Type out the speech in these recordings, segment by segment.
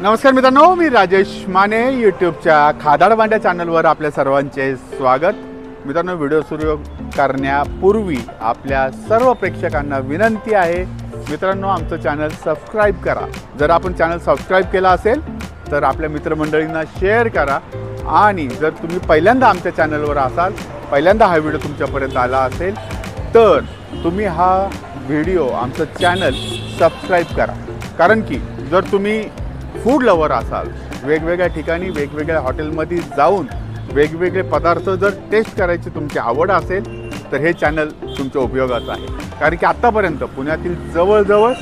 नमस्कार मित्रांनो मी राजेश माने यूट्यूबच्या खादाड भांड्या चॅनलवर आपल्या सर्वांचे स्वागत. मित्रांनो व्हिडिओ सुरू करण्यापूर्वी आपल्या सर्व प्रेक्षकांना विनंती आहे मित्रांनो आमचं चॅनल सबस्क्राईब करा. जर आपण चॅनल सबस्क्राईब केला असेल तर आपल्या मित्रमंडळींना शेअर करा. आणि जर तुम्ही पहिल्यांदा आमच्या चॅनलवर असाल पहिल्यांदा हा व्हिडिओ तुमच्यापर्यंत आला असेल तर तुम्ही हा व्हिडिओ आमचं चॅनल सबस्क्राईब करा. कारण की जर तुम्ही फूड लवर असाल वेगवेगळ्या ठिकाणी वेगवेगळ्या हॉटेलमध्ये जाऊन वेगवेगळे पदार्थ जर टेस्ट करायची तुमची आवड असेल तर हे चॅनल तुमच्या उपयोगाचं आहे. कारण की आत्तापर्यंत पुण्यातील जवळजवळ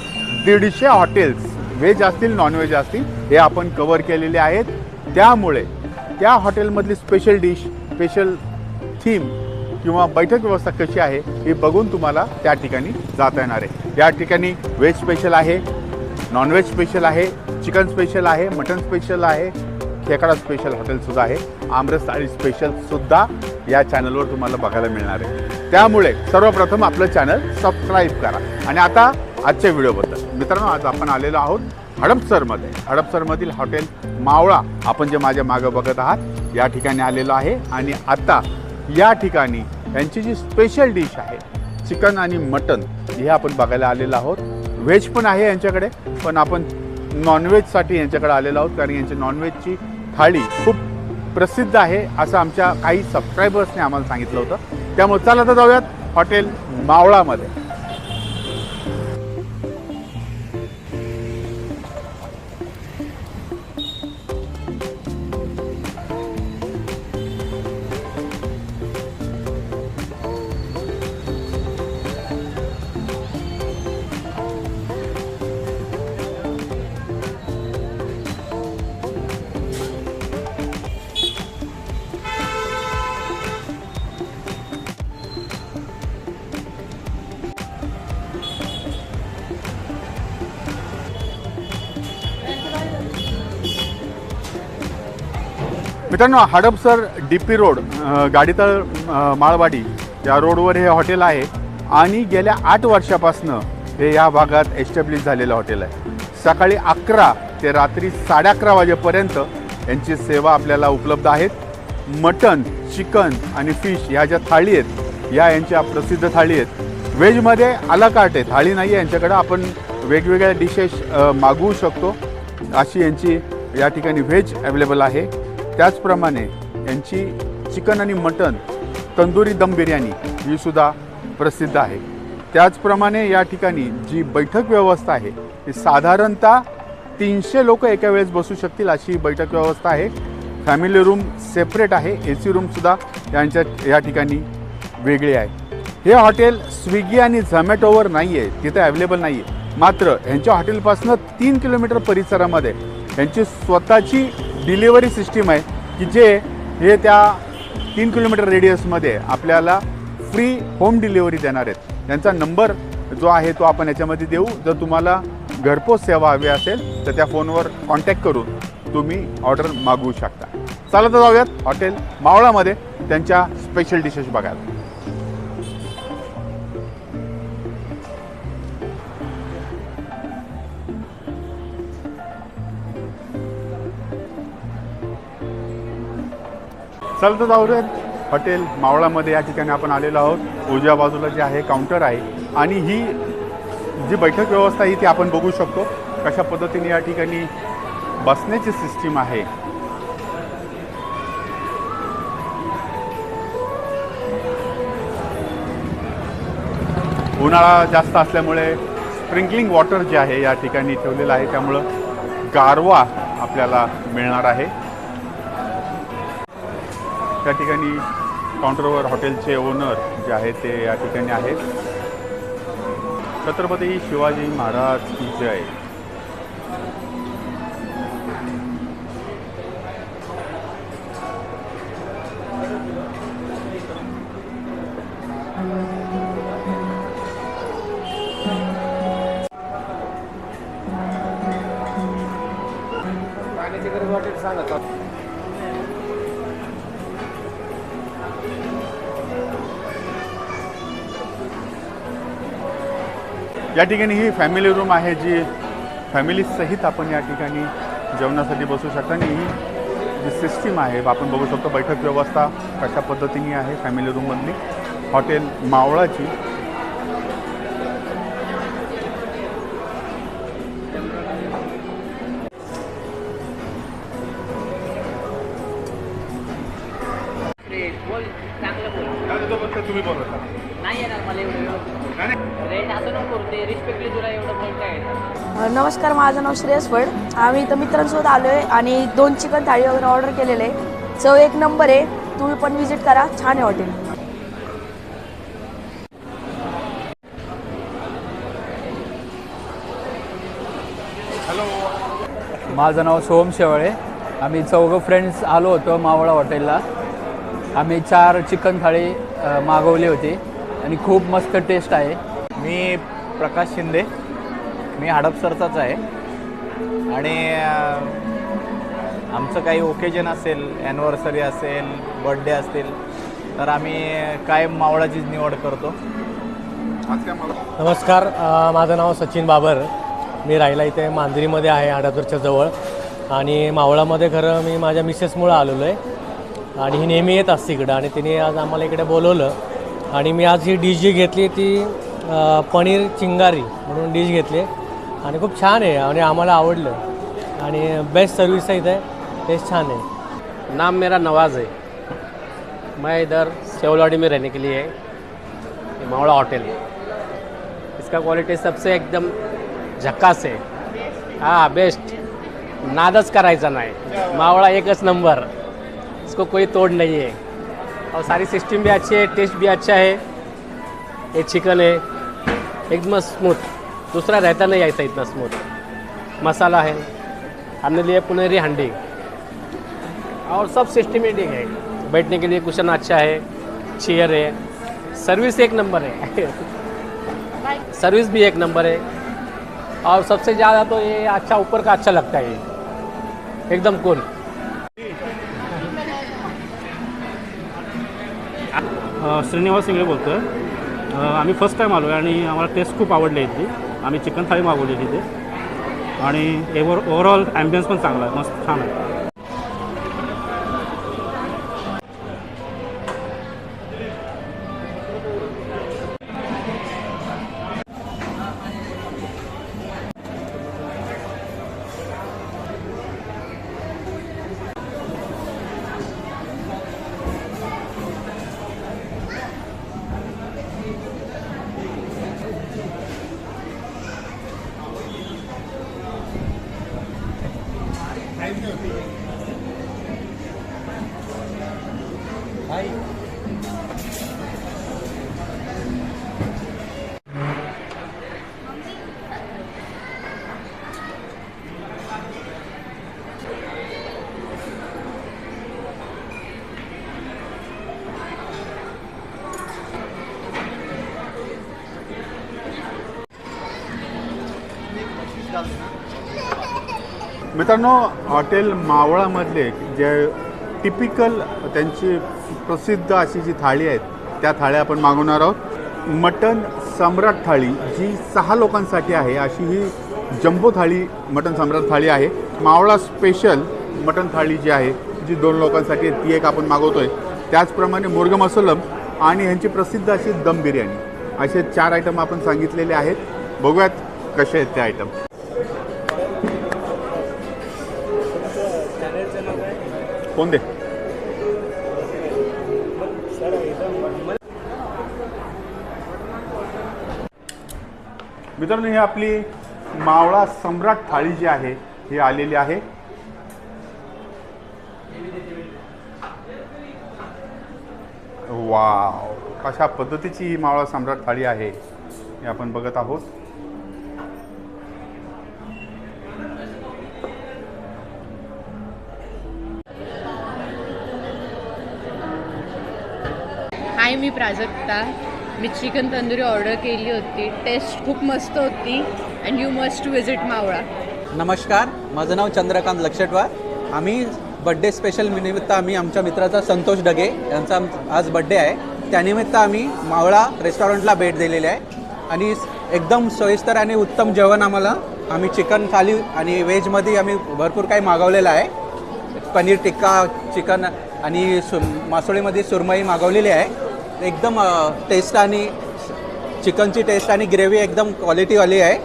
दीडशे हॉटेल्स व्हेज असतील नॉनव्हेज असतील हे आपण कवर केलेले आहेत. त्यामुळे त्या हॉटेलमधली स्पेशल डिश स्पेशल थीम किंवा बैठक व्यवस्था कशी आहे हे बघून तुम्हाला त्या ठिकाणी जाता येणार आहे. या ठिकाणी व्हेज स्पेशल आहे नॉनव्हेज स्पेशल आहे चिकन स्पेशल आहे मटन स्पेशल आहे खेकडा स्पेशल हॉटेलसुद्धा आहे. आमरस थाळी स्पेशलसुद्धा या चॅनलवर तुम्हाला बघायला मिळणार आहे. त्यामुळे सर्वप्रथम आपलं चॅनल सबस्क्राईब करा. आणि आता आजच्या व्हिडिओबद्दल मित्रांनो आज आपण आलेलो आहोत हडपसरमध्ये. हडपसरमधील हॉटेल मावळा आपण जे माझ्या मागं बघत आहात या ठिकाणी आलेलो आहे. आणि आता या ठिकाणी यांची जी स्पेशल डिश आहे चिकन आणि मटन हे आपण बघायला आलेलो आहोत. व्हेज पण आहे यांच्याकडे पण आपण नॉनव्हेजसाठी यांच्याकडे आलेलो आहोत कारण यांची नॉनव्हेजची थाळी खूप प्रसिद्ध आहे असं आमच्या काही सबस्क्रायबर्सने आम्हाला सांगितलं होतं. त्यामुळे चला आता जाऊयात हॉटेल मावळामध्ये. मित्रांनो Hadapsar D P road Gadital Malwadi या रोडवर हे हॉटेल आहे आणि गेल्या आठ वर्षापासनं हे या भागात एस्टॅब्लिश झालेलं हॉटेल आहे. सकाळी अकरा ते रात्री साडे अकरा वाजेपर्यंत यांची सेवा आपल्याला उपलब्ध आहेत. मटन चिकन आणि फिश ह्या ज्या थाळी आहेत या यांच्या प्रसिद्ध थाळी आहेत. व्हेजमध्ये आला कार्ट आहे थाळी नाही आहे यांच्याकडं. आपण वेगवेगळ्या डिशेस मागवू शकतो. अशी यांची या ठिकाणी व्हेज अवेलेबल आहे. त्याचप्रमाणे यांची चिकन आणि मटन तंदुरी दम बिर्याणी ही सुद्धा प्रसिद्ध आहे. त्याचप्रमाणे या ठिकाणी जी बैठक व्यवस्था आहे ती साधारणतः तीनशे लोक एका वेळेस बसू शकतील अशी बैठक व्यवस्था आहे. फॅमिली रूम सेपरेट आहे ए सी रूमसुद्धा यांच्या या ठिकाणी वेगळी आहे. हे हॉटेल स्विगी आणि झमॅटोवर नाही आहे तिथे अवेलेबल नाही आहे मात्र यांच्या हॉटेलपासून तीन किलोमीटर परिसरामध्ये यांची स्वतःची डिलिव्हरी सिस्टीम आहे की जे हे त्या तीन किलोमीटर रेडियसमध्ये आपल्याला फ्री होम डिलिव्हरी देणार आहेत. त्यांचा नंबर जो आहे तो आपण याच्यामध्ये देऊ. जर तुम्हाला घरपोच सेवा हवी असेल तर त्या फोनवर कॉन्टॅक्ट करून तुम्ही ऑर्डर मागवू शकता. चालत जाऊयात हॉटेल मावळामध्ये त्यांच्या स्पेशल डिशेस बघायला. चल तर जाऊयात हॉटेल मावळामध्ये या ठिकाणी आपण आलेलो आहोत. उजव्या बाजूला जे आहे काउंटर आहे. आणि ही जी बैठक व्यवस्था आहे ती आपण बघू शकतो. कशा पद्धतीने या ठिकाणी बसण्याची सिस्टीम आहे. उन्हाळा जास्त असल्यामुळे स्प्रिंकलिंग वॉटर जे आहे या ठिकाणी ठेवलेलं आहे. त्यामुळं गारवा आपल्याला मिळणार आहे. त्या ठिकाणी काउंटरवर हॉटेलचे ओनर जे आहेत ते या ठिकाणी आहेत. छत्रपती शिवाजी महाराज की जय. सांगत या ठिकाणी ही फॅमिली रूम आहे जी फॅमिली सहित आपण या ठिकाणी जेवणासाठी बसू शकता. आणि ही जी सिस्टीम आहे आपण बघू शकतो बैठक व्यवस्था कशा पद्धतीने आहे फॅमिली रूममधली हॉटेल मावळाची. नाव श्रेयस फड आम्ही इथं मित्रांसोबत आलो आहे आणि दोन चिकन थाळी वगैरे ऑर्डर केलेले. आहे चव एक नंबर आहे. तुम्ही पण व्हिजिट करा. छान आहे हॉटेल माझं नाव सोहम शेवाळे. आम्ही चौघं फ्रेंड्स आलो होतो मावळा हॉटेलला आम्ही चार चिकन थाळी मागवली होती. आणि खूप मस्त टेस्ट आहे. मी प्रकाश शिंदे. मी हडपसरचाच आहे. आणि आमचं काही ओकेजन असेल ॲनिव्हर्सरी असेल बर्थडे असतील तर आम्ही कायम मावळाचीच निवड करतो. नमस्कार माझं नाव सचिन बाबर. मी राहिला इथे मांजरीमध्ये आहे आडातूरच्या जवळ. आणि मावळामध्ये खरं मी माझ्या मिसेसमुळं आलेलो आहे आणि ही नेहमी येत असते इकडं. आणि तिने आज आम्हाला इकडे बोलवलं. आणि मी आज ही डिश जी घेतली ती पनीर चिंगारी म्हणून डिश घेतली. आणि खूप छान आहे आणि आम्हाला आवडलं. आणि बेस्ट सर्विस आहे इथे. टेस्ट छान आहे. नाम मेरा नवाज़ है मैं इधर सेवलाडी में रहने के लिए मावड़ा होटल इसका क्वालिटी सबसे एकदम झक्कास है हाँ बेस्ट नादच करायचा नाही. मावड़ा एकच नंबर इसको कोई तोड़ नहीं है और सारी सिस्टम भी अच्छी है टेस्ट भी अच्छा है ये चिकन है एकदम स्मूथ दूसरा रहता नहीं ऐसा इतना स्मूथ मसाला है हमने लिए पुनेरी हंडी. और सब सिस्टमेटिक है बैठने के लिए कुशन अच्छा है. चेयर है. सर्विस एक नंबर है. सर्विस भी एक नंबर है. और सबसे ज़्यादा तो ये अच्छा ऊपर का अच्छा लगता है ये. एकदम कूल श्रीनिवास इंगळे बोलतो आहे आम्ही फर्स्ट टाईम आलो आहे आणि आम्हाला टेस्ट खूप आवडली आहे इथली. आम्ही चिकन थाळी मागवलेली तिथे आणि एव्हर ओव्हरऑल ॲम्बियन्स पण चांगला आहे मस्त छान आहे. मित्रांनो हॉटेल मावळामधले जे टिपिकल त्यांची प्रसिद्ध अशी जी थाळी आहेत त्या थाळ्या आपण मागवणार आहोत. मटन सम्राट थाळी जी सहा लोकांसाठी आहे अशी ही जम्बो थाळी मटन सम्राट थाळी आहे. मावळा स्पेशल मटन थाळी जी आहे जी दोन लोकांसाठी ती एक आपण मागवतो आहे त्याचप्रमाणे मुर्ग मसलम आणि ह्यांची प्रसिद्ध अशी दम बिर्याणी. असे चार आयटम आपण सांगितलेले आहेत. बघूयात कसे आहेत ते आयटम कोण दे मित्रांनो ही आपली मावळा सम्राट थाळी जी आहे ही आलेली आहे. वाव कशा पद्धतीची ही मावळा सम्राट थाळी आहे हे आपण बघत आहोत. मी प्राजक्ता. मी चिकन तंदुरी ऑर्डर केली होती. टेस्ट खूप मस्त होती. अँड यू मस्ट विजिट मावळा. नमस्कार. माझं नाव चंद्रकांत लक्षटवार. आम्ही बड्डे स्पेशल निमित्त आम्ही आमच्या मित्राचा संतोष डगे यांचा आज बड्डे आहे. त्यानिमित्त आम्ही मावळा रेस्टॉरंटला भेट दिलेली आहे. आणि एकदम सोयीस्कर आणि उत्तम जेवण आम्हाला आम्ही चिकन थाली आणि व्हेजमध्ये आम्ही भरपूर काही मागवलेलं आहे. पनीर टिक्का चिकन आणि सु मासोळीमध्ये सुरमई मागवलेली आहे. एकदम टेस्ट आणि चिकनची टेस्ट आणि ग्रेव्ही एकदम क्वालिटीवाली आहे.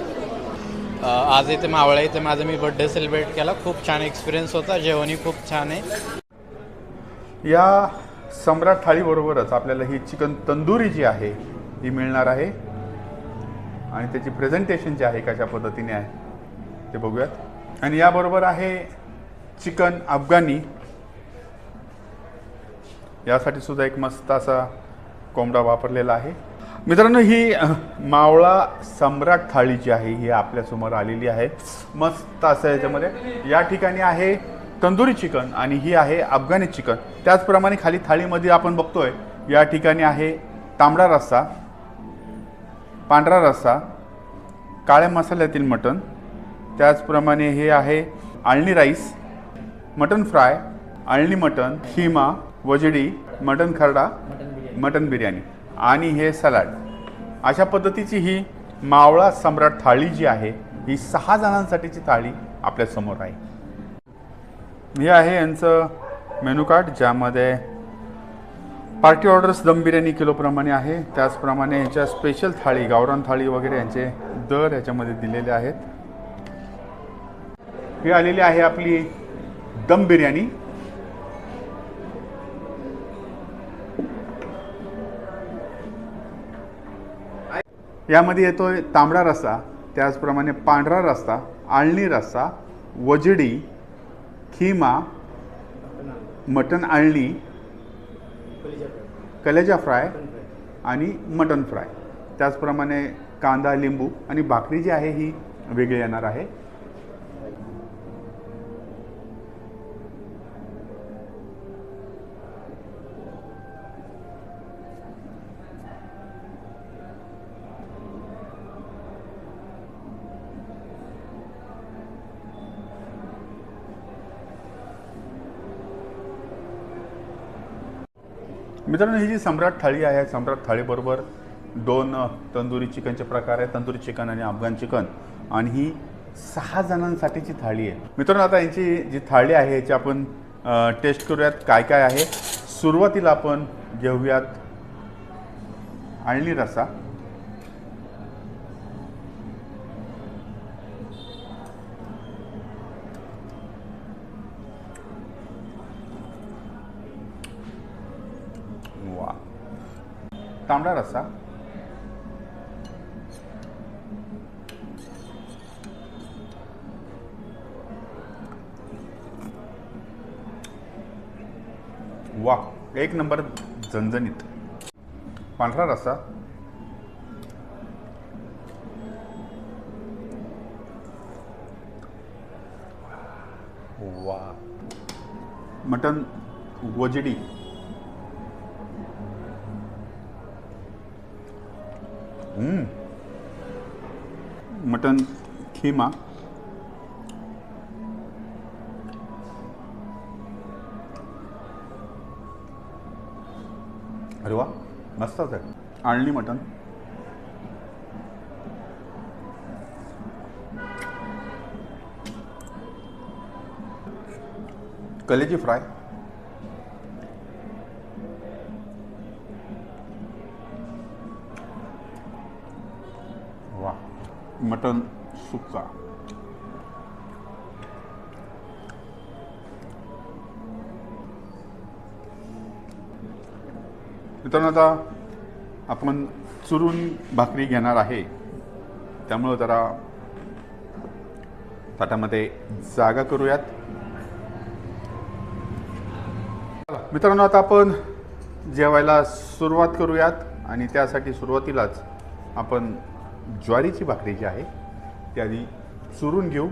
आज इथे मावळा इथे माझा मी बड्डे सेलिब्रेट केला. खूप छान एक्सपिरियन्स होता. जेवणही खूप छान आहे. या सम्राट थाळीबरोबरच आपल्याला ही चिकन तंदुरी जी आहे ही मिळणार आहे. आणि त्याची प्रेझेंटेशन जे आहे कशा पद्धतीने आहे ते बघूयात. आणि याबरोबर आहे चिकन अफगाणी. यासाठी सुद्धा एक मस्त असा कोंबडा वापरलेला आहे. मित्रांनो ही मावळा सम्राट थाळी जी आहे ही आपल्यासमोर आलेली आहे. मस्त असं याच्यामध्ये. या ठिकाणी आहे तंदुरी चिकन आणि ही आहे अफगाणी चिकन. त्याचप्रमाणे खाली थाळीमध्ये आपण बघतोय या ठिकाणी आहे तांबडा रस्सा पांढरा रस्सा काळ्या मसाल्यातील मटण त्याचप्रमाणे हे आहे आळणी राईस मटन फ्राय आळणी मटन खिमा वजडी मटन खरडा मटन बिर्याणी आणि हे सलाड. अशा पद्धतीची ही मावळा सम्राट थाळी जी आहे ही सहा जणांसाठीची थाळी आपल्यासमोर आहे. हे आहे यांचं मेनू कार्ड ज्यामध्ये पार्टी ऑर्डर्स दम बिर्याणी किलोप्रमाणे आहे. त्याचप्रमाणे यांच्या स्पेशल थाळी गावरान थाळी वगैरे यांचे दर याच्यामध्ये दिलेले आहेत. ही आलेली आहे आपली दम बिर्याणी. यामध्ये येतो आहे तांबडा रस्सा त्याचप्रमाणे पांढरा रस्सा आळणी रस्सा वजडी खिमा मटन आळणी कलेजा फ्राय आणि मटन फ्राय. त्याचप्रमाणे कांदा लिंबू आणि भाकरी जी आहे ही वेगळी येणार आहे. मित्रांनो ही जी सम्राट थाळी आहे सम्राट थाळीबरोबर दोन तंदुरी चिकनचे प्रकार आहेत तंदुरी चिकन आणि अफगाण चिकन. आणि ही सहा जणांसाठीची थाळी आहे. मित्रांनो आता यांची जी थाळी आहे याची आपण टेस्ट करूयात काय काय आहे. सुरुवातीला आपण घेऊयात आणली रसा तांबडा रस्सा. वा एक नंबर झणझणीत. पांढरा रस्सा. वा. मटन वजडी. मटन खिमा. अरे वा मस्तच आहे. आणली मटन. कलेजी फ्राय. मटन सुक्का. मित्रांनो आता आपण चुरून भाकरी घेणार आहे. त्यामुळं जरा ताटामध्ये जागा करूयात. मित्रांनो आता आपण जेवायला सुरुवात करूयात आणि त्यासाठी सुरुवातीलाच आपण ज्वारीची भाकरी जी आहे ती आधी चुरून घेऊ.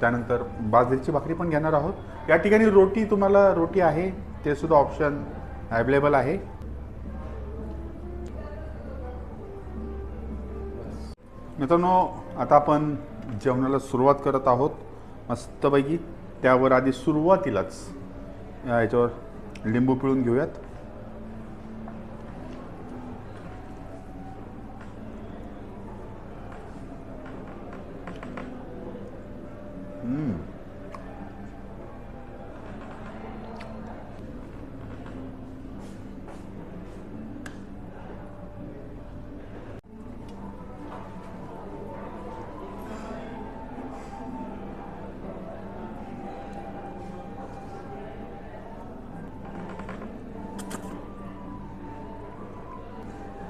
त्यानंतर बाजरीची भाकरी पण घेणार आहोत. या ठिकाणी रोटी तुम्हाला रोटी आहे ते सुद्धा ऑप्शन अवेलेबल आहे. मित्रांनो आता आपण जेवणाला सुरुवात करत आहोत. मस्तपैकी त्यावर आधी सुरुवातीलाच याच्यावर लिंबू पिळून घेऊयात.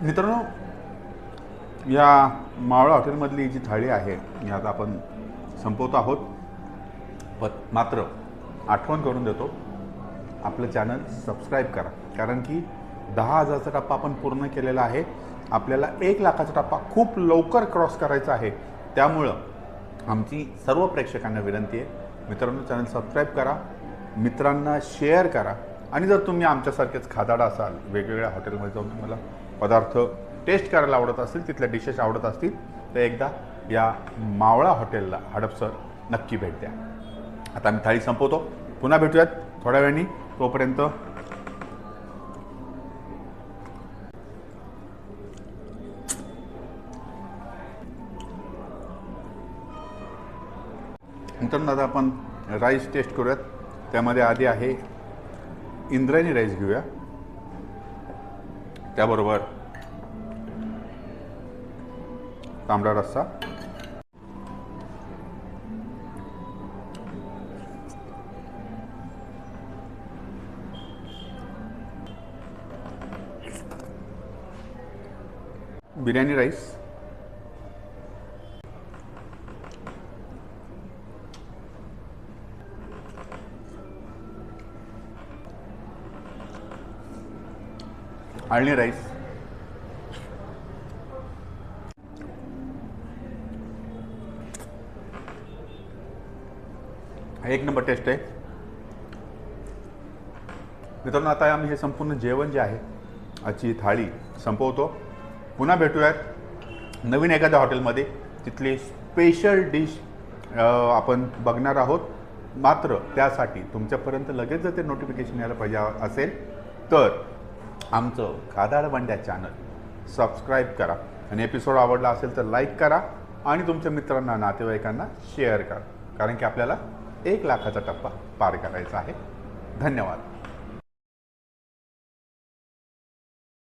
मित्रांनो या मावळा हॉटेलमधली जी थाळी आहे ही आता आपण संपवतो आहोत. पण मात्र आठवण करून देतो आपलं चॅनल सबस्क्राईब करा. कारण की दहा हजारचा टप्पा आपण पूर्ण केलेला आहे. आपल्याला एक लाखाचा टप्पा खूप लवकर क्रॉस करायचा आहे. त्यामुळं आमची सर्व प्रेक्षकांना विनंती आहे मित्रांनो चॅनल सबस्क्राईब करा. मित्रांना शेअर करा. आणि जर तुम्ही आमच्यासारखेच खादाडा असाल वेगवेगळ्या हॉटेलमध्ये जाऊन तुम्हाला पदार्थ टेस्ट करायला आवडत असतील तिथल्या डिशेस आवडत असतील तर एकदा या मावळा हॉटेलला हडपसर नक्की भेट द्या. आता आम्ही थाळी संपवतो. पुन्हा भेटूयात. थोड्या वेळाने तोपर्यंत मित्रांनो आता आपण राईस टेस्ट करूयात. त्यामध्ये आधी आहे इंद्रायणी राईस घेऊया. त्याबरोबर तांबडा रस्सा. बिर्याणी राईस. आळणी राईस. एक नंबर टेस्ट आहे. मित्रांनो आता आम्ही हे संपूर्ण जेवण जे आहे आजची थाळी संपवतो. पुन्हा भेटूयात नवीन एखाद्या हॉटेलमध्ये. तिथली स्पेशल डिश आपण बघणार आहोत. मात्र त्यासाठी तुमच्यापर्यंत लगेच जर ते नोटिफिकेशन यायला पाहिजे असेल तर आमचं खादाड बंड्या चॅनल सबस्क्राईब करा. आणि एपिसोड आवडला असेल तर लाईक करा आणि तुमच्या मित्रांना नातेवाईकांना शेअर करा. कारण की आपल्याला एक लाखाचा टप्पा पार करायचा आहे. धन्यवाद.